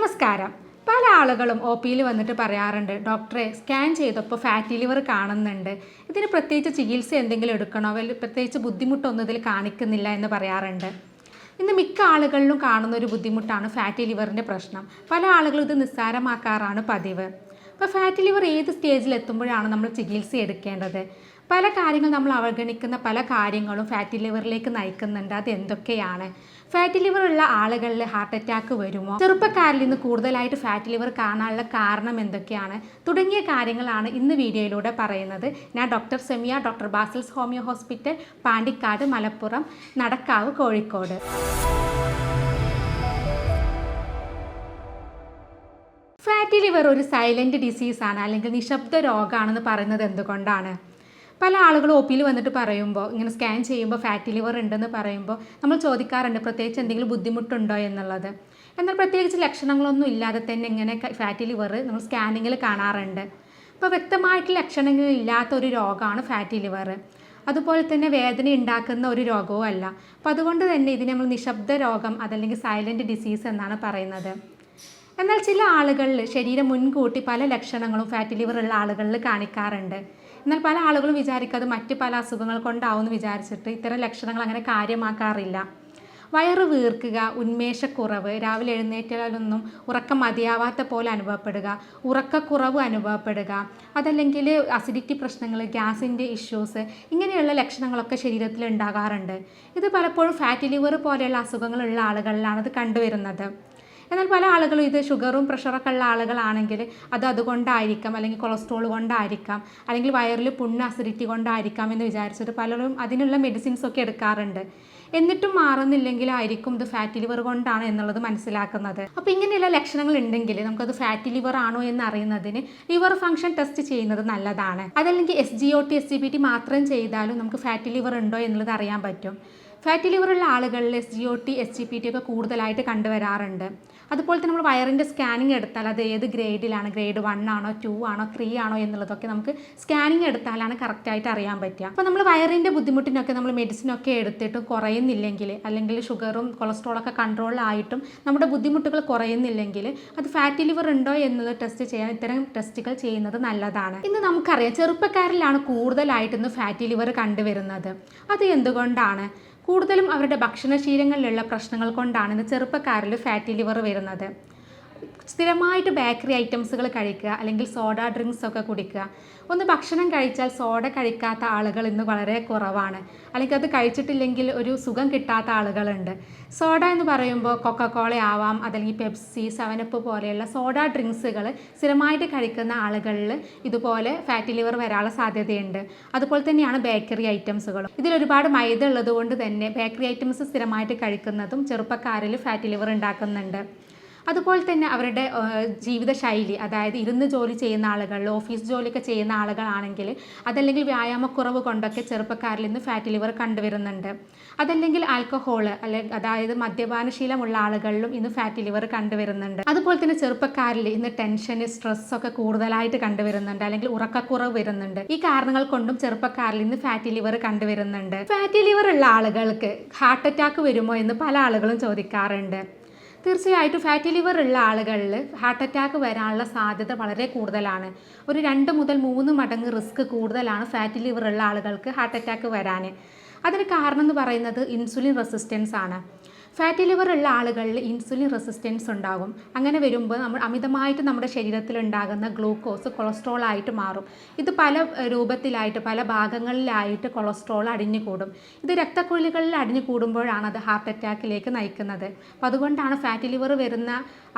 നമസ്കാരം. പല ആളുകളും ഒ പിയിൽ വന്നിട്ട് പറയാറുണ്ട് ഡോക്ടറെ സ്കാൻ ചെയ്തപ്പോൾ ഫാറ്റി ലിവർ കാണുന്നുണ്ട്. ഇതിന് പ്രത്യേകിച്ച് ചികിത്സ എന്തെങ്കിലും എടുക്കണോ? അല്ലെങ്കിൽ പ്രത്യേകിച്ച് ബുദ്ധിമുട്ടൊന്നും ഇതിൽ കാണിക്കുന്നില്ല എന്ന് പറയാറുണ്ട്. ഇന്ന് മിക്ക ആളുകളിലും കാണുന്ന ഒരു ബുദ്ധിമുട്ടാണ് ഫാറ്റി ലിവറിന്റെ പ്രശ്നം. പല ആളുകളും ഇത് നിസ്സാരമാക്കാറാണ് പതിവ്. അപ്പോൾ ഫാറ്റി ലിവർ ഏത് സ്റ്റേജിൽ എത്തുമ്പോഴാണ് നമ്മൾ ചികിത്സ എടുക്കേണ്ടത്? പല കാര്യങ്ങൾ നമ്മൾ അവഗണിക്കുന്ന പല കാര്യങ്ങളും ഫാറ്റി ലിവറിലേക്ക് നയിക്കുന്നുണ്ട്. അത് എന്തൊക്കെയാണ് ഫാറ്റി ലിവർ ഉള്ള ആളുകളിൽ ഹാർട്ട് അറ്റാക്ക് വരുമോ? ചെറുപ്പക്കാരിൽ നിന്ന് കൂടുതലായിട്ട് ഫാറ്റി ലിവർ കാണാനുള്ള കാരണം എന്തൊക്കെയാണ്? തുടങ്ങിയ കാര്യങ്ങളാണ് ഇന്ന് വീഡിയോയിലൂടെ പറയുന്നത്. ഞാൻ doctor Semiya doctor Basil's homeo hospital Pandikkad Malappuram Nadakkavu Kozhikode. Fatty liver ഒരു സൈലന്റ് ഡിസീസാണ് അല്ലെങ്കിൽ നിശബ്ദ രോഗമാണെന്ന് പറയുന്നത് എന്തുകൊണ്ടാണ്? പല ആളുകളും ഒ പിയിൽ വന്നിട്ട് പറയുമ്പോൾ ഇങ്ങനെ സ്കാൻ ചെയ്യുമ്പോൾ ഫാറ്റി ലിവർ ഉണ്ടെന്ന് പറയുമ്പോൾ നമ്മൾ ചോദിക്കാറുണ്ട് പ്രത്യേകിച്ച് എന്തെങ്കിലും ബുദ്ധിമുട്ടുണ്ടോ എന്നുള്ളത്. എന്നാൽ പ്രത്യേകിച്ച് ലക്ഷണങ്ങളൊന്നും ഇല്ലാതെ തന്നെ ഇങ്ങനെ ഫാറ്റി ലിവർ നമ്മൾ സ്കാനിങ്ങിൽ കാണാറുണ്ട്. അപ്പോൾ വ്യക്തമായിട്ട് ലക്ഷണങ്ങൾ ഇല്ലാത്ത ഒരു രോഗമാണ് ഫാറ്റി ലിവർ അതുപോലെ തന്നെ വേദന ഉണ്ടാക്കുന്ന ഒരു രോഗവും അല്ല. അപ്പോൾ അതുകൊണ്ട് തന്നെ ഇതിനെ നമ്മൾ നിശബ്ദ രോഗം അതല്ലെങ്കിൽ സൈലന്റ് ഡിസീസ് എന്നാണ് പറയുന്നത്. എന്നാൽ ചില ആളുകളിൽ ശരീരം മുൻകൂട്ടി പല ലക്ഷണങ്ങളും ഫാറ്റി ലിവർ ഉള്ള ആളുകളിൽ കാണിക്കാറുണ്ട്. എന്നാൽ പല ആളുകളും വിചാരിക്കാതെ മറ്റ് പല അസുഖങ്ങൾ കൊണ്ടാവും എന്ന് വിചാരിച്ചിട്ട് ഇത്തരം ലക്ഷണങ്ങൾ അങ്ങനെ കാര്യമാക്കാറില്ല. വയറ് വീർക്കുക ഉന്മേഷക്കുറവ് രാവിലെ എഴുന്നേറ്റാലൊന്നും ഉറക്കം മതിയാവാത്ത പോലെ അനുഭവപ്പെടുക ഉറക്കക്കുറവ് അനുഭവപ്പെടുക അതല്ലെങ്കിൽ അസിഡിറ്റി പ്രശ്നങ്ങൾ ഗ്യാസിന്റെ ഇഷ്യൂസ് ഇങ്ങനെയുള്ള ലക്ഷണങ്ങളൊക്കെ ശരീരത്തിൽ ഉണ്ടാകാറുണ്ട് ഇത് പലപ്പോഴും ഫാറ്റി ലിവർ പോലെയുള്ള അസുഖങ്ങളുള്ള ആളുകളിലാണ് ഇത് കണ്ടുവരുന്നത്. എന്നാൽ പല ആളുകളും ഇത് ഷുഗറും പ്രഷറൊക്കെ ഉള്ള ആളുകളാണെങ്കിൽ അത് അതുകൊണ്ടായിരിക്കാം അല്ലെങ്കിൽ കൊളസ്ട്രോൾ കൊണ്ടായിരിക്കാം അല്ലെങ്കിൽ വയറിൽ പുണ്ണ് അസിഡിറ്റി കൊണ്ടായിരിക്കാം എന്ന് വിചാരിച്ചിട്ട് പലരും അതിനുള്ള മെഡിസിൻസ് ഒക്കെ എടുക്കാറുണ്ട്. എന്നിട്ടും മാറുന്നില്ലെങ്കിലായിരിക്കും ഇത് ഫാറ്റി ലിവർ കൊണ്ടാണ് എന്നുള്ളത് മനസ്സിലാക്കുന്നത്. അപ്പോൾ ഇങ്ങനെയുള്ള ലക്ഷണങ്ങൾ ഉണ്ടെങ്കിൽ നമുക്കത് ഫാറ്റി ലിവർ ആണോ എന്ന് അറിയുന്നതിന് ലിവർ ഫംഗ്ഷൻ ടെസ്റ്റ് ചെയ്യുന്നത് നല്ലതാണ്. അതല്ലെങ്കിൽ S G O T S G P T മാത്രം ചെയ്താലും നമുക്ക് ഫാറ്റി ലിവർ ഉണ്ടോ എന്നുള്ളത് അറിയാൻ പറ്റും. ഫാറ്റി ലിവർ ഉള്ള ആളുകളിൽ S G O T S G P T ഒക്കെ കൂടുതലായിട്ട് കണ്ടുവരാറുണ്ട്. അതുപോലെ തന്നെ നമ്മൾ വയറിന്റെ സ്കാനിങ് എടുത്താൽ അത് ഏത് ഗ്രേഡിലാണ്? ഗ്രേഡ് വൺ ആണോ ടു ആണോ ത്രീ ആണോ എന്നുള്ളതൊക്കെ നമുക്ക് സ്കാനിങ് എടുത്താലാണ് കറക്റ്റായിട്ട് അറിയാൻ പറ്റുക. അപ്പോൾ നമ്മൾ വയറിന്റെ ബുദ്ധിമുട്ടിനൊക്കെ നമ്മൾ മെഡിസിനൊക്കെ എടുത്തിട്ട് കുറയുന്നില്ലെങ്കിൽ അല്ലെങ്കിൽ ഷുഗറും കൊളസ്ട്രോളൊക്കെ കൺട്രോളായിട്ടും നമ്മുടെ ബുദ്ധിമുട്ടുകൾ കുറയുന്നില്ലെങ്കിൽ അത് ഫാറ്റി ലിവർ ഉണ്ടോ എന്നത് ടെസ്റ്റ് ചെയ്യാൻ ഇത്തരം ടെസ്റ്റുകൾ ചെയ്യുന്നത് നല്ലതാണ്. ഇന്ന് നമുക്കറിയാം ചെറുപ്പക്കാരിലാണ് കൂടുതലായിട്ട് ഫാറ്റി ലിവർ കണ്ടുവരുന്നത്. അത് എന്തുകൊണ്ടാണ്? കൂടുതലും അവരുടെ ഭക്ഷണശീലങ്ങളിലുള്ള പ്രശ്നങ്ങൾ കൊണ്ടാണ് ഇന്ന് ചെറുപ്പക്കാരിൽ ഫാറ്റി ലിവർ വരുന്നത്. സ്ഥിരമായിട്ട് ബേക്കറി ഐറ്റംസുകൾ കഴിക്കുക അല്ലെങ്കിൽ സോഡ ഡ്രിങ്ക്സ് ഒക്കെ കുടിക്കുക. ഒന്ന് ഭക്ഷണം കഴിച്ചാൽ സോഡ കഴിക്കാത്ത ആളുകൾ ഇന്ന് വളരെ കുറവാണ്. അല്ലെങ്കിൽ അത് കഴിച്ചിട്ടില്ലെങ്കിൽ ഒരു സുഖം കിട്ടാത്ത ആളുകളുണ്ട്. സോഡ എന്ന് പറയുമ്പോൾ കൊക്കക്കോള ആവാം അതല്ലെങ്കിൽ പെപ്സി സെവനപ്പ് പോലെയുള്ള സോഡ ഡ്രിങ്ക്സുകൾ സ്ഥിരമായിട്ട് കഴിക്കുന്ന ആളുകളിൽ ഇതുപോലെ ഫാറ്റി ലിവർ വരാനുള്ള സാധ്യതയുണ്ട്. അതുപോലെ തന്നെയാണ് ബേക്കറി ഐറ്റംസുകളും. ഇതിൽ ഒരുപാട് മൈദ ഉള്ളതുകൊണ്ട് തന്നെ ബേക്കറി ഐറ്റംസ് സ്ഥിരമായിട്ട് കഴിക്കുന്നതും ചെറുപ്പക്കാരിൽ ഫാറ്റി ലിവർ ഉണ്ടാക്കുന്നുണ്ട്. അതുപോലെ തന്നെ അവരുടെ ജീവിതശൈലി അതായത് ഇരുന്ന് ജോലി ചെയ്യുന്ന ആളുകൾ ഓഫീസ് ജോലിയൊക്കെ ചെയ്യുന്ന ആളുകളാണെങ്കിൽ അതല്ലെങ്കിൽ വ്യായാമക്കുറവ് കൊണ്ടൊക്കെ ചെറുപ്പക്കാരിൽ നിന്ന് ഫാറ്റ് ലിവർ കണ്ടുവരുന്നുണ്ട്. അതല്ലെങ്കിൽ ആൽക്കഹോൾ അല്ലെ അതായത് മദ്യപാനശീലമുള്ള ആളുകളിലും ഇന്ന് ഫാറ്റ് ലിവർ കണ്ടുവരുന്നുണ്ട്. അതുപോലെ തന്നെ ചെറുപ്പക്കാരിൽ ഇന്ന് ടെൻഷൻ സ്ട്രെസ് ഒക്കെ കൂടുതലായിട്ട് കണ്ടുവരുന്നുണ്ട്. അല്ലെങ്കിൽ ഉറക്കക്കുറവ് വരുന്നുണ്ട്. ഈ കാരണങ്ങൾ കൊണ്ടും ചെറുപ്പക്കാരിൽ ഇന്ന് ഫാറ്റി ലിവർ കണ്ടുവരുന്നുണ്ട്. ഫാറ്റി ലിവർ ഉള്ള ആളുകൾക്ക് ഹാർട്ട് അറ്റാക്ക് വരുമോ എന്ന് പല ആളുകളും ചോദിക്കാറുണ്ട്. തീർച്ചയായിട്ടും ഫാറ്റി ലിവർ ഉള്ള ആളുകളിൽ ഹാർട്ട് അറ്റാക്ക് വരാനുള്ള സാധ്യത വളരെ കൂടുതലാണ്. ഒരു രണ്ട് മുതൽ മൂന്ന് മടങ്ങ് റിസ്ക് കൂടുതലാണ് ഫാറ്റി ലിവർ ഉള്ള ആളുകൾക്ക് ഹാർട്ട് അറ്റാക്ക് വരാൻ അതിന് കാരണം എന്ന് പറയുന്നത് ഇൻസുലിൻ റെസിസ്റ്റൻസ് ആണ്. ഫാറ്റി ലിവർ ഉള്ള ആളുകളിൽ ഇൻസുലിൻ റെസിസ്റ്റൻസ് ഉണ്ടാകും. അങ്ങനെ വരുമ്പോൾ നമ്മൾ അമിതമായിട്ട് നമ്മുടെ ശരീരത്തിൽ ഉണ്ടാകുന്ന ഗ്ലൂക്കോസ് കൊളസ്ട്രോൾ ആയിട്ട് മാറും. ഇത് പല രൂപത്തിലായിട്ട് പല ഭാഗങ്ങളിലായിട്ട് കൊളസ്ട്രോൾ അടിഞ്ഞു കൂടും ഇത് രക്തക്കുഴലുകളിൽ അടിഞ്ഞു കൂടുമ്പോഴാണ് അത് ഹാർട്ട് അറ്റാക്കിലേക്ക് നയിക്കുന്നത്. അപ്പോൾ അതുകൊണ്ടാണ് ഫാറ്റി ലിവർ വരുന്ന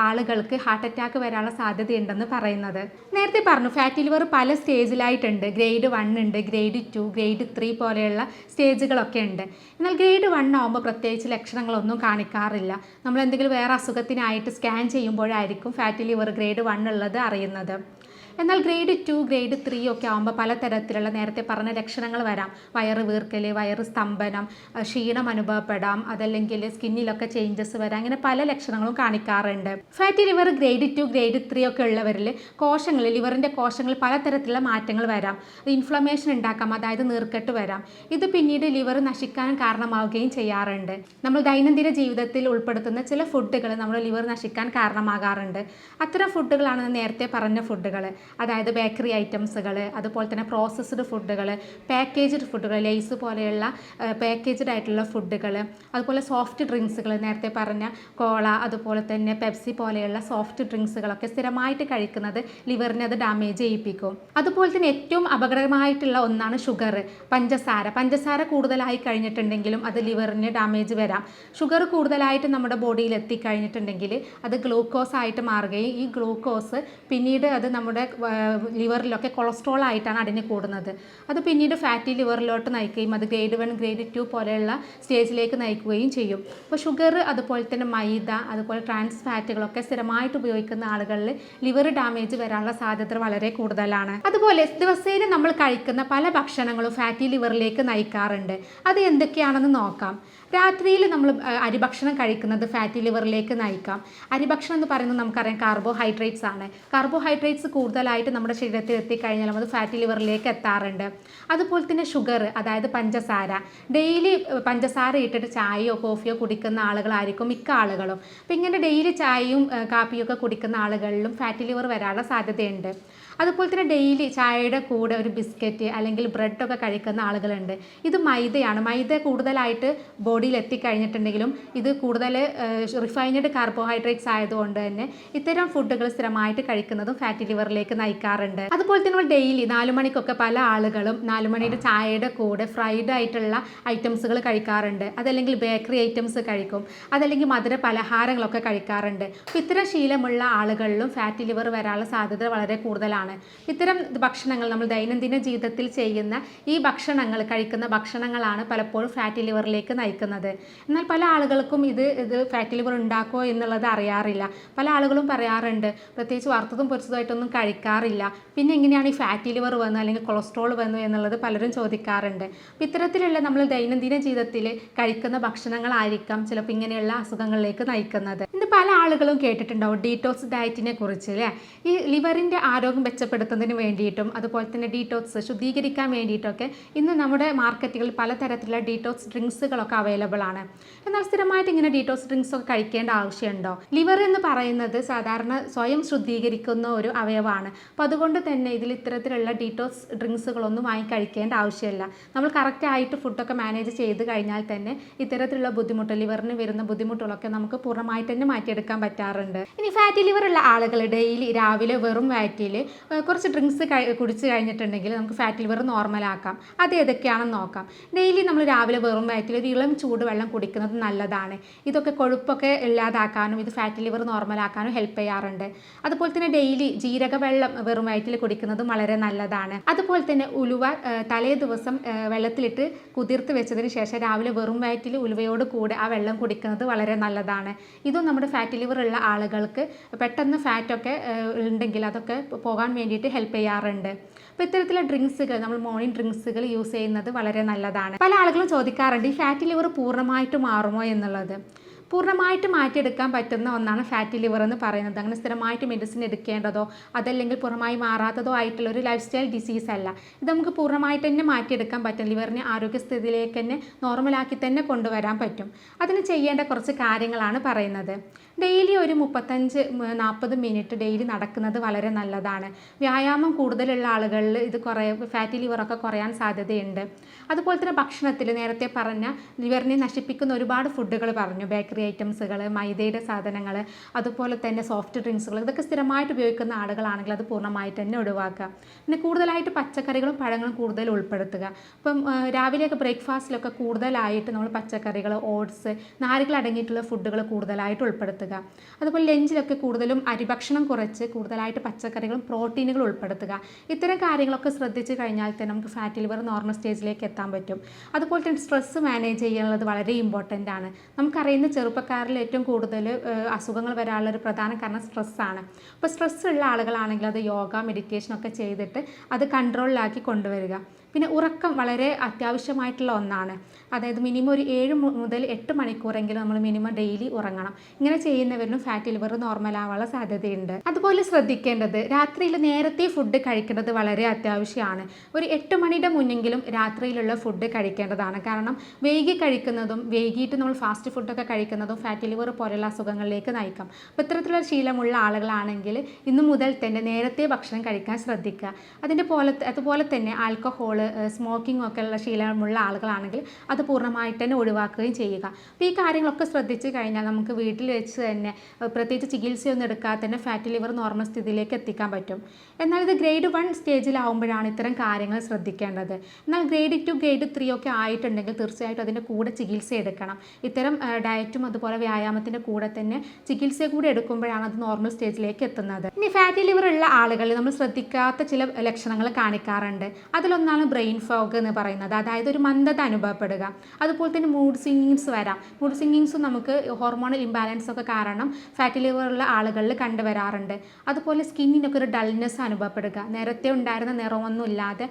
ആളുകൾക്ക് ഹാർട്ട് അറ്റാക്ക് വരാനുള്ള സാധ്യതയുണ്ടെന്ന് പറയുന്നത്. നേരത്തെ പറഞ്ഞു ഫാറ്റി ലിവർ പല സ്റ്റേജിലായിട്ടുണ്ട് ഗ്രേഡ് വൺ ഉണ്ട് ഗ്രേഡ് ടു ഗ്രേഡ് ത്രീ പോലെയുള്ള സ്റ്റേജുകളൊക്കെ ഉണ്ട്. എന്നാൽ ഗ്രേഡ് വൺ ആകുമ്പോൾ പ്രത്യേകിച്ച് ലക്ഷണങ്ങളൊന്നും കാണിക്കാറില്ല. നമ്മൾ എന്തെങ്കിലും വേറെ അസുഖത്തിനായിട്ട് സ്കാൻ ചെയ്യുമ്പോഴായിരിക്കും ഫാറ്റി ലിവർ ഗ്രേഡ് വൺ ഉള്ളത് അറിയുന്നത്. എന്നാൽ ഗ്രേഡ് ടു ഗ്രേഡ് ത്രീ ഒക്കെ ആകുമ്പോൾ പലതരത്തിലുള്ള നേരത്തെ പറഞ്ഞ ലക്ഷണങ്ങൾ വരാം. വയറ് വീർക്കൽ വയറ് സ്തംഭനം ക്ഷീണം അനുഭവപ്പെടാം അതല്ലെങ്കിൽ സ്കിന്നിലൊക്കെ ചേഞ്ചസ് വരാം. അങ്ങനെ പല ലക്ഷണങ്ങളും കാണിക്കാറുണ്ട്. Fatty liver grade two grade three ഒക്കെ ഉള്ളവരിൽ കോശങ്ങൾ ലിവറിന്റെ കോശങ്ങൾ പലതരത്തിലുള്ള മാറ്റങ്ങൾ വരാം. ഇൻഫ്ലമേഷൻ ഉണ്ടാക്കാം അതായത് നീർക്കെട്ട് വരാം. ഇത് പിന്നീട് ലിവർ നശിക്കാനും കാരണമാവുകയും ചെയ്യാറുണ്ട്. നമ്മൾ ദൈനംദിന ജീവിതത്തിൽ ഉൾപ്പെടുത്തുന്ന ചില ഫുഡുകൾ നമ്മുടെ ലിവർ നശിക്കാൻ കാരണമാകാറുണ്ട്. അത്തരം ഫുഡുകളാണ് നേരത്തെ പറഞ്ഞ ഫുഡുകൾ അതായത് ബേക്കറി ഐറ്റംസുകൾ അതുപോലെ തന്നെ പ്രോസസ്ഡ് ഫുഡുകൾ പാക്കേജ്ഡ് ഫുഡുകൾ ലേസ് പോലെയുള്ള പാക്കേജ്ഡ് ആയിട്ടുള്ള ഫുഡുകൾ അതുപോലെ സോഫ്റ്റ് ഡ്രിങ്ക്സുകൾ നേരത്തെ പറഞ്ഞ കോള അതുപോലെ തന്നെ പെപ്സി പോലെയുള്ള സോഫ്റ്റ് ഡ്രിങ്ക്സുകളൊക്കെ സ്ഥിരമായിട്ട് കഴിക്കുന്നത് ലിവറിനെ അത് ഡാമേജ് ചെയ്യിപ്പിക്കും. അതുപോലെ തന്നെ ഏറ്റവും അപകടമായിട്ടുള്ള ഒന്നാണ് ഷുഗർ പഞ്ചസാര. പഞ്ചസാര കൂടുതലായി കഴിഞ്ഞിട്ടുണ്ടെങ്കിലും അത് ലിവറിന് ഡാമേജ് വരാം. ഷുഗർ കൂടുതലായിട്ട് നമ്മുടെ ബോഡിയിൽ എത്തിക്കഴിഞ്ഞിട്ടുണ്ടെങ്കിൽ അത് ഗ്ലൂക്കോസ് ആയിട്ട് മാറുകയും ഈ ഗ്ലൂക്കോസ് പിന്നീട് അത് നമ്മുടെ ലിവറിലൊക്കെ കൊളസ്ട്രോൾ ആയിട്ടാണ് അടിഞ്ഞു കൂടുന്നത്. അത് പിന്നീട് ഫാറ്റി ലിവറിലോട്ട് നയിക്കുകയും അത് ഗ്രേഡ് വൺ ഗ്രേഡ് ടു പോലെയുള്ള സ്റ്റേജിലേക്ക് നയിക്കുകയും ചെയ്യും. അപ്പോൾ ഷുഗർ അതുപോലെ തന്നെ മൈദ അതുപോലെ ട്രാൻസ് ഫാറ്റുകളൊക്കെ സ്ഥിരമായിട്ട് ഉപയോഗിക്കുന്ന ആളുകളിൽ ലിവർ ഡാമേജ് വരാനുള്ള സാധ്യത വളരെ കൂടുതലാണ്. അതുപോലെ ദിവസേന നമ്മൾ കഴിക്കുന്ന പല ഭക്ഷണങ്ങളും ഫാറ്റി ലിവറിലേക്ക് നയിക്കാറുണ്ട്. അത് എന്തൊക്കെയാണെന്ന് നോക്കാം. രാത്രിയിൽ നമ്മൾ അരി അരിഭക്ഷണം കഴിക്കുന്നത് ഫാറ്റി ലിവറിലേക്ക് നയിക്കാം. അരിഭക്ഷണം എന്ന് പറയുന്നത് നമുക്കറിയാം കാർബോഹൈഡ്രേറ്റ്സ് ആണ്. കാർബോഹൈഡ്രേറ്റ്സ് കൂടുതലായിട്ട് നമ്മുടെ ശരീരത്തിൽ എത്തിക്കഴിഞ്ഞാൽ അത് ഫാറ്റി ലിവറിലേക്ക് എത്താറുണ്ട്. അതുപോലെ തന്നെ ഷുഗർ അതായത് പഞ്ചസാര. ഡെയിലി പഞ്ചസാര ഇട്ടിട്ട് ചായയോ കോഫിയോ കുടിക്കുന്ന ആളുകളായിരിക്കും മിക്ക ആളുകളും. അപ്പം ഇങ്ങനെ ഡെയിലി ചായയും കാപ്പിയൊക്കെ കുടിക്കുന്ന ആളുകളിലും ഫാറ്റി ലിവർ വരാനുള്ള സാധ്യതയുണ്ട്. അതുപോലെ തന്നെ ഡെയിലി ചായയുടെ കൂടെ ഒരു ബിസ്ക്കറ്റ് അല്ലെങ്കിൽ ബ്രെഡൊക്കെ കഴിക്കുന്ന ആളുകളുണ്ട്. ഇത് മൈദയാണ്. മൈദ കൂടുതലായിട്ട് ബോഡിയിൽ എത്തിക്കഴിഞ്ഞിട്ടുണ്ടെങ്കിലും ഇത് കൂടുതൽ റിഫൈൻഡ് കാർബോഹൈഡ്രേറ്റ്സ് ആയതുകൊണ്ട് തന്നെ ഇത്തരം ഫുഡുകൾ സ്ഥിരമായിട്ട് കഴിക്കുന്നതും ഫാറ്റി ലിവറിലേക്ക് നയിക്കാറുണ്ട്. അതുപോലെ തന്നെ ഡെയിലി നാലു മണിക്കൊക്കെ പല ആളുകളും നാലു മണിയുടെ ചായയുടെ കൂടെ ഫ്രൈഡ് ആയിട്ടുള്ള ഐറ്റംസുകൾ കഴിക്കാറുണ്ട്. അതല്ലെങ്കിൽ ബേക്കറി ഐറ്റംസ് കഴിക്കും. അതല്ലെങ്കിൽ മധുര പലഹാരങ്ങളൊക്കെ കഴിക്കാറുണ്ട്. ഇത്തരം ശീലമുള്ള ആളുകളിലും ഫാറ്റി ലിവർ വരാനുള്ള സാധ്യത വളരെ കൂടുതലാണ്. ഇത്തരം ഭക്ഷണങ്ങൾ നമ്മൾ ദൈനംദിന ജീവിതത്തിൽ ചെയ്യുന്ന ഈ ഭക്ഷണങ്ങൾ കഴിക്കുന്ന ഭക്ഷണങ്ങളാണ് പലപ്പോഴും ഫാറ്റി ലിവറിലേക്ക് നയിക്കുന്നത്. എന്നാൽ പല ആളുകൾക്കും ഇത് ഇത് ഫാറ്റി ലിവർ ഉണ്ടാക്കുമോ എന്നുള്ളത് അറിയാറില്ല. പല ആളുകളും പറയാറുണ്ട് പ്രത്യേകിച്ച് വറുത്തതും പൊരിച്ചതുമായിട്ടൊന്നും കഴിക്കാറില്ല. പിന്നെ എങ്ങനെയാണ് ഈ ഫാറ്റി ലിവർ വന്നു അല്ലെങ്കിൽ കൊളസ്ട്രോൾ വന്നു എന്നുള്ളത് പലരും ചോദിക്കാറുണ്ട്. അപ്പോൾ ഇത്തരത്തിലുള്ള നമ്മൾ ദൈനംദിന ജീവിതത്തിൽ കഴിക്കുന്ന ഭക്ഷണങ്ങളായിരിക്കാം ചിലപ്പോൾ ഇങ്ങനെയുള്ള അസുഖങ്ങളിലേക്ക് നയിക്കുന്നത്. ഇന്ന് പല ആളുകളും കേട്ടിട്ടുണ്ടാവും ഡീറ്റോക്സ് ഡയറ്റിനെ കുറിച്ച് അല്ലേ ഈ ലിവറിന്റെ ആരോഗ്യം മെച്ചപ്പെടുത്തുന്നതിന് വേണ്ടിയിട്ടും അതുപോലെ തന്നെ ഡീറ്റോക്സ് ശുദ്ധീകരിക്കാൻ വേണ്ടിയിട്ടൊക്കെ ഇന്ന് നമ്മുടെ മാർക്കറ്റുകളിൽ പലതരത്തിലുള്ള ഡീറ്റോക്സ് ഡ്രിങ്ക്സുകളൊക്കെ അവൈലബിൾ ആണ്. എന്നാൽ സ്ഥിരമായിട്ട് ഇങ്ങനെ ഡീറ്റോക്സ് ഡ്രിങ്ക്സ് ഒക്കെ കഴിക്കേണ്ട ആവശ്യമുണ്ടോ? ലിവർ എന്ന് പറയുന്നത് സാധാരണ സ്വയം ശുദ്ധീകരിക്കുന്ന ഒരു അവയവമാണ്. അപ്പോൾ അതുകൊണ്ട് തന്നെ ഇതിൽ ഇത്തരത്തിലുള്ള ഡീറ്റോക്സ് ഡ്രിങ്ക്സുകളൊന്നും വാങ്ങി കഴിക്കേണ്ട ആവശ്യമില്ല. നമ്മൾ കറക്റ്റായിട്ട് ഫുഡൊക്കെ മാനേജ് ചെയ്ത് കഴിഞ്ഞാൽ തന്നെ ഇത്തരത്തിലുള്ള ബുദ്ധിമുട്ട് ലിവറിന് വരുന്ന ബുദ്ധിമുട്ടുകളൊക്കെ നമുക്ക് പൂർണമായിട്ട് തന്നെ മാറ്റിയെടുക്കാൻ പറ്റാറുണ്ട്. ഇനി ഫാറ്റി ലിവർ ഉള്ള ആളുകൾ ഡെയിലി രാവിലെ വെറും വയറ്റിൽ കുറച്ച് ഡ്രിങ്ക്സ് കുടിച്ച് കഴിഞ്ഞിട്ടുണ്ടെങ്കിൽ നമുക്ക് ഫാറ്റ് ലിവർ നോർമലാക്കാം അത് ഏതൊക്കെയാണെന്ന് നോക്കാം. ഡെയിലി നമ്മൾ രാവിലെ വെറും വയറ്റിൽ ഒരു ഇളം ചൂടുവെള്ളം കുടിക്കുന്നത് നല്ലതാണ്. ഇതൊക്കെ കൊഴുപ്പൊക്കെ ഇല്ലാതാക്കാനും ഇത് ഫാറ്റ് ലിവർ നോർമലാക്കാനും ഹെൽപ്പ് ചെയ്യാറുണ്ട്. അതുപോലെ തന്നെ ഡെയിലി ജീരക വെള്ളം വെറും വയറ്റിൽ കുടിക്കുന്നതും വളരെ നല്ലതാണ്. അതുപോലെ തന്നെ ഉലുവ തലേ ദിവസം വെള്ളത്തിലിട്ട് കുതിർത്ത് വെച്ചതിന് ശേഷം രാവിലെ വെറും വയറ്റിൽ ഉലുവയോട് കൂടെ ആ വെള്ളം കുടിക്കുന്നത് വളരെ നല്ലതാണ്. ഇതും നമ്മുടെ ഫാറ്റ് ലിവർ ഉള്ള ആളുകൾക്ക് പെട്ടെന്ന് ഫാറ്റൊക്കെ ഉണ്ടെങ്കിൽ അതൊക്കെ പോകാൻ വേണ്ടിയിട്ട് ഹെൽപ്പ് ചെയ്യാറുണ്ട്. അപ്പോൾ ഇത്തരത്തിലുള്ള ഡ്രിങ്ക്സുകൾ നമ്മൾ മോർണിംഗ് ഡ്രിങ്ക്സുകൾ യൂസ് ചെയ്യുന്നത് വളരെ നല്ലതാണ്. പല ആളുകളും ചോദിക്കാറുണ്ട് ഈ ഫാറ്റി ലിവർ പൂർണമായിട്ട് മാറുമോ എന്നുള്ളത്. പൂർണമായിട്ട് മാറ്റിയെടുക്കാൻ പറ്റുന്ന ഒന്നാണ് ഫാറ്റി ലിവർ എന്ന് പറയുന്നത്. അങ്ങനെ സ്ഥിരമായിട്ട് മെഡിസിൻ എടുക്കേണ്ടതോ അതല്ലെങ്കിൽ പൂർണമായി മാറാത്തതോ ആയിട്ടുള്ള ഒരു ലൈഫ് സ്റ്റൈൽ ഡിസീസ് അല്ല. ഇത് നമുക്ക് പൂർണമായിട്ട് തന്നെ മാറ്റിയെടുക്കാൻ പറ്റും. ലിവറിനെ ആരോഗ്യസ്ഥിതിയിലേക്ക് തന്നെ നോർമലാക്കി തന്നെ കൊണ്ടുവരാൻ പറ്റും. അതിന് ചെയ്യേണ്ട കുറച്ച് കാര്യങ്ങളാണ് പറയുന്നത്. ഡെയിലി ഒരു മുപ്പത്തഞ്ച് നാൽപ്പത് മിനിറ്റ് ഡെയിലി നടക്കുന്നത് വളരെ നല്ലതാണ്. വ്യായാമം കൂടുതലുള്ള ആളുകളിൽ ഇത് കുറേ ഫാറ്റി ലിവറൊക്കെ കുറയാൻ സാധ്യതയുണ്ട്. അതുപോലെ തന്നെ ഭക്ഷണത്തിൽ നേരത്തെ പറഞ്ഞ ലിവറിനെ നശിപ്പിക്കുന്ന ഒരുപാട് ഫുഡുകൾ പറഞ്ഞു. ബേക്കറി ഐറ്റംസുകൾ മൈദയുടെ സാധനങ്ങൾ അതുപോലെ തന്നെ സോഫ്റ്റ് ഡ്രിങ്ക്സുകൾ ഇതൊക്കെ സ്ഥിരമായിട്ട് ഉപയോഗിക്കുന്ന ആളുകളാണെങ്കിൽ അത് പൂർണമായിട്ട് തന്നെ ഒഴിവാക്കുക. പിന്നെ കൂടുതലായിട്ട് പച്ചക്കറികളും പഴങ്ങളും കൂടുതൽ ഉൾപ്പെടുത്തുക. ഇപ്പം രാവിലെയൊക്കെ ബ്രേക്ക്ഫാസ്റ്റിലൊക്കെ കൂടുതലായിട്ട് നമ്മൾ പച്ചക്കറികൾ ഓട്സ് നാരുകൾ അടങ്ങിയിട്ടുള്ള ഫുഡുകൾ കൂടുതലായിട്ട് ഉൾപ്പെടുത്തുക. അതുപോലെ ലഞ്ചിലൊക്കെ കൂടുതലും അരിഭക്ഷണം കുറച്ച് കൂടുതലായിട്ട് പച്ചക്കറികളും പ്രോട്ടീനുകളും ഉൾപ്പെടുത്തുക. ഇത്തരം കാര്യങ്ങളൊക്കെ ശ്രദ്ധിച്ചു കഴിഞ്ഞാൽ തന്നെ നമുക്ക് ഫാറ്റ് ലിവർ നോർമൽ സ്റ്റേജിലേക്ക് എത്താൻ പറ്റും. അതുപോലെ തന്നെ സ്ട്രെസ്സ് മാനേജ് ചെയ്യാനുള്ളത് വളരെ ഇമ്പോർട്ടന്റ് ആണ്. നമുക്കറിയുന്ന ചെറുപ്പക്കാരിൽ ഏറ്റവും കൂടുതൽ അസുഖങ്ങൾ വരാനുള്ള ഒരു പ്രധാന കാരണം സ്ട്രെസ്സാണ്. അപ്പോൾ സ്ട്രെസ് ഉള്ള ആളുകളാണെങ്കിൽ അത് യോഗ മെഡിറ്റേഷൻ ഒക്കെ ചെയ്തിട്ട് അത് കൺട്രോളിലാക്കി കൊണ്ടുവരിക. പിന്നെ ഉറക്കം വളരെ അത്യാവശ്യമായിട്ടുള്ള ഒന്നാണ്. അതായത് മിനിമം ഒരു ഏഴ് മുതൽ എട്ട് മണിക്കൂറെങ്കിലും നമ്മൾ മിനിമം ഡെയിലി ഉറങ്ങണം. ഇങ്ങനെ ചെയ്യുന്നവരിലും ഫാറ്റ് ലിവർ നോർമൽ ആവാനുള്ള സാധ്യതയുണ്ട്. അതുപോലെ ശ്രദ്ധിക്കേണ്ടത് രാത്രിയിൽ നേരത്തെ ഫുഡ് കഴിക്കേണ്ടത് വളരെ അത്യാവശ്യമാണ്. ഒരു എട്ട് മണിയുടെ മുന്നെങ്കിലും രാത്രിയിലുള്ള ഫുഡ് കഴിക്കേണ്ടതാണ്. കാരണം വൈകി കഴിക്കുന്നതും വൈകിട്ട് നമ്മൾ ഫാസ്റ്റ് ഫുഡൊക്കെ കഴിക്കുന്നതും ഫാറ്റ് ലിവർ പോലെയുള്ള അസുഖങ്ങളിലേക്ക് നയിക്കാം. അപ്പോൾ ഇത്തരത്തിലുള്ള ശീലമുള്ള ആളുകളാണെങ്കിൽ ഇന്നു മുതൽ തന്നെ നേരത്തെ ഭക്ഷണം കഴിക്കാൻ ശ്രദ്ധിക്കുക. അതിന്റെ പോലെ അതുപോലെ തന്നെ ആൽക്കഹോൾ സ്മോക്കിംഗ് ഒക്കെ ഉള്ള ശീലമുള്ള ആളുകളാണെങ്കിൽ അത് പൂർണമായിട്ട് തന്നെ ഒഴിവാക്കുകയും ചെയ്യുക. അപ്പോൾ ഈ കാര്യങ്ങളൊക്കെ ശ്രദ്ധിച്ചു കഴിഞ്ഞാൽ നമുക്ക് വീട്ടിൽ വെച്ച് തന്നെ പ്രത്യേകിച്ച് ചികിത്സയൊന്നും എടുക്കാതെ തന്നെ ഫാറ്റ് ലിവർ നോർമൽ സ്ഥിതിയിലേക്ക് എത്തിക്കാൻ പറ്റും. എന്നാൽ ഇത് ഗ്രേഡ് വൺ സ്റ്റേജിലാവുമ്പോഴാണ് ഇത്തരം കാര്യങ്ങൾ ശ്രദ്ധിക്കേണ്ടത്. എന്നാൽ ഗ്രേഡ് ടു ഗ്രേഡ് ത്രീ ഒക്കെ ആയിട്ടുണ്ടെങ്കിൽ തീർച്ചയായിട്ടും അതിന്റെ കൂടെ ചികിത്സ എടുക്കണം. ഇത്തരം ഡയറ്റും അതുപോലെ വ്യായാമത്തിന്റെ കൂടെ തന്നെ ചികിത്സ കൂടി എടുക്കുമ്പോഴാണ് അത് നോർമൽ സ്റ്റേജിലേക്ക് എത്തുന്നത്. ഇനി ഫാറ്റി ലിവർ ഉള്ള ആളുകളിൽ നമ്മൾ ശ്രദ്ധിക്കാത്ത ചില ലക്ഷണങ്ങൾ കാണിക്കാറുണ്ട്. അതിലൊന്നാണ് ബ്രെയിൻ ഫോഗ് എന്ന് പറയുന്നത്. അതായത് ഒരു മന്ദത അനുഭവപ്പെടുക. അതുപോലെ തന്നെ മൂഡ് സ്വിങ്ങിങ്സ് വരാം. മൂഡ് സ്വിങ്ങിങ്സും നമുക്ക് ഹോർമോണൽ ഇംബാലൻസ് ഒക്കെ കാരണം ഫാറ്റി ലിവറുള്ള ആളുകളിൽ കണ്ടുവരാറുണ്ട്. അതുപോലെ സ്കിന്നിനൊക്കെ ഒരു ഡൾനെസ് അനുഭവപ്പെടുക. നേരത്തെ ഉണ്ടായിരുന്ന നിറമൊന്നും ഇല്ലാതെ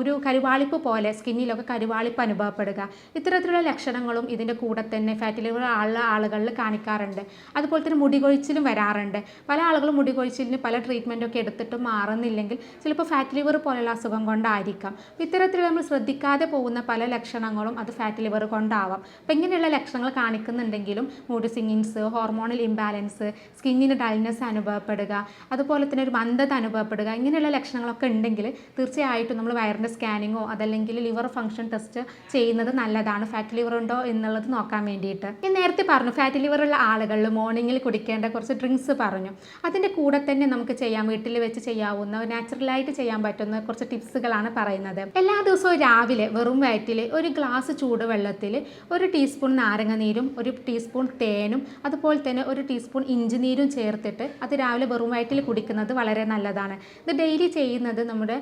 ഒരു കരുവാളിപ്പ് പോലെ സ്കിന്നിലൊക്കെ കരുവാളിപ്പ് അനുഭവപ്പെടുക. ഇത്തരത്തിലുള്ള ലക്ഷണങ്ങളും ഇതിന്റെ കൂടെ തന്നെ ഫാറ്റി ലിവർ ഉള്ള ആളുകളിൽ കാണിക്കാറുണ്ട്. അതുപോലെ തന്നെ മുടി കൊഴിച്ചിലും വരാറുണ്ട്. പല ആളുകളും മുടി കൊഴിച്ചിലിന് പല ട്രീറ്റ്മെന്റൊക്കെ എടുത്തിട്ട് മാറുന്നില്ലെങ്കിൽ ചിലപ്പോൾ ഫാറ്റ് ലിവർ പോലുള്ള അസുഖം കൊണ്ടായിരിക്കാം. അപ്പോൾ ഇത്തരത്തിൽ നമ്മൾ ശ്രദ്ധിക്കാതെ പോകുന്ന പല ലക്ഷണങ്ങളും അത് ഫാറ്റ് ലിവർ കൊണ്ടാവാം. അപ്പോൾ ഇങ്ങനെയുള്ള ലക്ഷണങ്ങൾ കാണിക്കുന്നുണ്ടെങ്കിലും മൂഡ് സിങ്ങിങ്സ് ഹോർമോണൽ ഇംബാലൻസ് സ്കിന്നിന് ഡൾനെസ് അനുഭവപ്പെടുക അതുപോലെ തന്നെ ഒരു മന്ദത അനുഭവപ്പെടുക ഇങ്ങനെയുള്ള ലക്ഷണങ്ങളൊക്കെ ഉണ്ടെങ്കിൽ തീർച്ചയായിട്ടും നമ്മൾ വയറിന്റെ സ്കാനിങ്ങോ അതല്ലെങ്കിൽ ലിവർ ഫംഗ്ഷൻ ടെസ്റ്റ് ചെയ്യുന്നത് നല്ലതാണ്. ഫാറ്റ് ലിവർ ഉണ്ടോ എന്നുള്ളത് നോക്കാൻ വേണ്ടിയിട്ട്. ഞാൻ നേരത്തെ പറഞ്ഞു ഫാറ്റ് ലിവർ ഉള്ള ആളുകളിൽ മോർണിംഗിൽ കുടിക്കേണ്ട കുറച്ച് ഡ്രിങ്ക്സ് പറഞ്ഞു. അതിന്റെ കൂടെ തന്നെ നമുക്ക് ചെയ്യാം വീട്ടിൽ വെച്ച് ചെയ്യാവുന്ന നാച്ചുറലായിട്ട് ചെയ്യാൻ പറ്റുന്ന കുറച്ച് ടിപ്സുകളാണ് പറയുന്നത്. എല്ലാ ദിവസവും രാവിലെ വെറും വയറ്റിൽ ഒരു ഗ്ലാസ് ചൂടുവെള്ളത്തിൽ ഒരു ടീസ്പൂൺ നാരങ്ങ നീരും ഒരു ടീസ്പൂൺ തേനും അതുപോലെ തന്നെ ഒരു ടീസ്പൂൺ ഇഞ്ചി നീരും ചേർത്തിട്ട് അത് രാവിലെ വെറും വയറ്റിൽ കുടിക്കുന്നത് വളരെ നല്ലതാണ്. ഇത് ഡെയിലി ചെയ്യുന്നത് നമ്മുടെ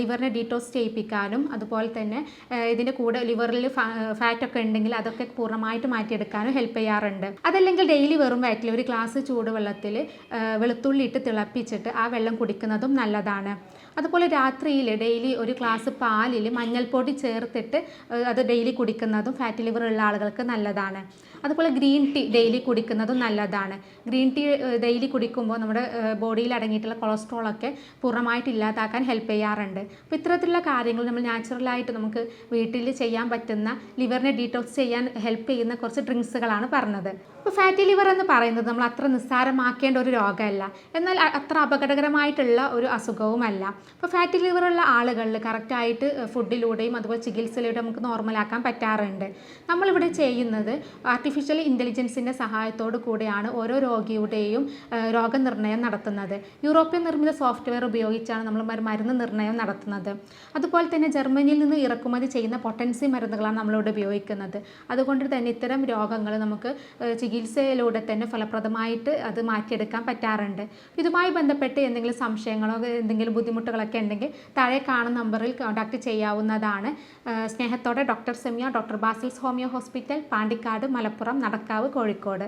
ലിവറിനെ ഡീറ്റോക്സ് ചെയ്യിപ്പിക്കാനും അതുപോലെ തന്നെ ഇതിന്റെ കൂടെ ലിവറിൽ ഫാറ്റൊക്കെ ഉണ്ടെങ്കിൽ അതൊക്കെ പൂർണമായിട്ട് മാറ്റിയെടുക്കാനും ഹെൽപ്പ് ചെയ്യാറുണ്ട്. അതല്ലെങ്കിൽ ഡെയിലി വെറും വയറ്റിൽ ഒരു ഗ്ലാസ് ചൂടുവെള്ളത്തിൽ വെളുത്തുള്ളി ഇട്ട് തിളപ്പിച്ചിട്ട് ആ വെള്ളം കുടിക്കുന്നതും നല്ലതാണ്. അതുപോലെ രാത്രിയിൽ ഡെയിലി ഒരു ഗ്ലാസ് പാലിൽ മഞ്ഞൾപ്പൊടി ചേർത്തിട്ട് അത് ഡെയിലി കുടിക്കുന്നതും ഫാറ്റ് ലിവർ ഉള്ള ആളുകൾക്ക് നല്ലതാണ്. അതുപോലെ ഗ്രീൻ ടീ ഡെയിലി കുടിക്കുന്നതും നല്ലതാണ്. ഗ്രീൻ ടീ ഡെയിലി കുടിക്കുമ്പോൾ നമ്മുടെ ബോഡിയിൽ അടങ്ങിയിട്ടുള്ള കൊളസ്ട്രോളൊക്കെ പൂർണമായിട്ട് ഇല്ലാതാക്കാൻ ഹെൽപ്പ് ചെയ്യാറുണ്ട്. അപ്പോൾ ഇത്തരത്തിലുള്ള കാര്യങ്ങൾ നമ്മൾ നാച്ചുറലായിട്ട് നമുക്ക് വീട്ടിൽ ചെയ്യാൻ പറ്റുന്ന ലിവറിനെ ഡീറ്റോക്സ് ചെയ്യാൻ ഹെൽപ്പ് ചെയ്യുന്ന കുറച്ച് ഡ്രിങ്ക്സുകളാണ് പറഞ്ഞത്. അപ്പോൾ ഫാറ്റി ലിവർ എന്ന് പറയുന്നത് നമ്മൾ അത്ര നിസ്സാരമാക്കേണ്ട ഒരു രോഗമല്ല. എന്നാൽ അത്ര അപകടകരമായിട്ടുള്ള ഒരു അസുഖവുമല്ല. അപ്പോൾ ഫാറ്റി ലിവർ ഉള്ള ആളുകളിൽ കറക്റ്റായിട്ട് ഫുഡിലൂടെയും അതുപോലെ ചികിത്സയിലൂടെയും നമുക്ക് നോർമലാക്കാൻ പറ്റാറുണ്ട്. നമ്മളിവിടെ ചെയ്യുന്നത് ആർട്ടിഫിഷ്യൽ ഇന്റലിജൻസിന്റെ സഹായത്തോടു കൂടിയാണ് ഓരോ രോഗിയുടെയും രോഗനിർണയം നടത്തുന്നത്. യൂറോപ്യൻ നിർമ്മിത സോഫ്റ്റ്വെയർ ഉപയോഗിച്ചാണ് നമ്മൾ മരു- മരുന്ന് നിർണയം നടത്തുന്നത്. അതുപോലെ തന്നെ ജർമ്മനിയിൽ നിന്ന് ഇറക്കുമതി ചെയ്യുന്ന പൊട്ടൻസി മരുന്നുകളാണ് നമ്മളിവിടെ ഉപയോഗിക്കുന്നത്. അതുകൊണ്ട് തന്നെ ഇത്തരം രോഗങ്ങൾ നമുക്ക് ചികിത്സയിലൂടെ തന്നെ ഫലപ്രദമായിട്ട് അത് മാറ്റിയെടുക്കാൻ പറ്റാറുണ്ട്. ഇതുമായി ബന്ധപ്പെട്ട് എന്തെങ്കിലും സംശയങ്ങളോ എന്തെങ്കിലും ബുദ്ധിമുട്ടുകളൊക്കെ ഉണ്ടെങ്കിൽ താഴെ കാണുന്ന നമ്പറിൽ കോൺടാക്ട് ചെയ്യാവുന്നതാണ്. സ്നേഹത്തോടെ doctor Semiya doctor Basil's homeo hospital Pandikkad Malappuram Nadakkavu Kozhikode.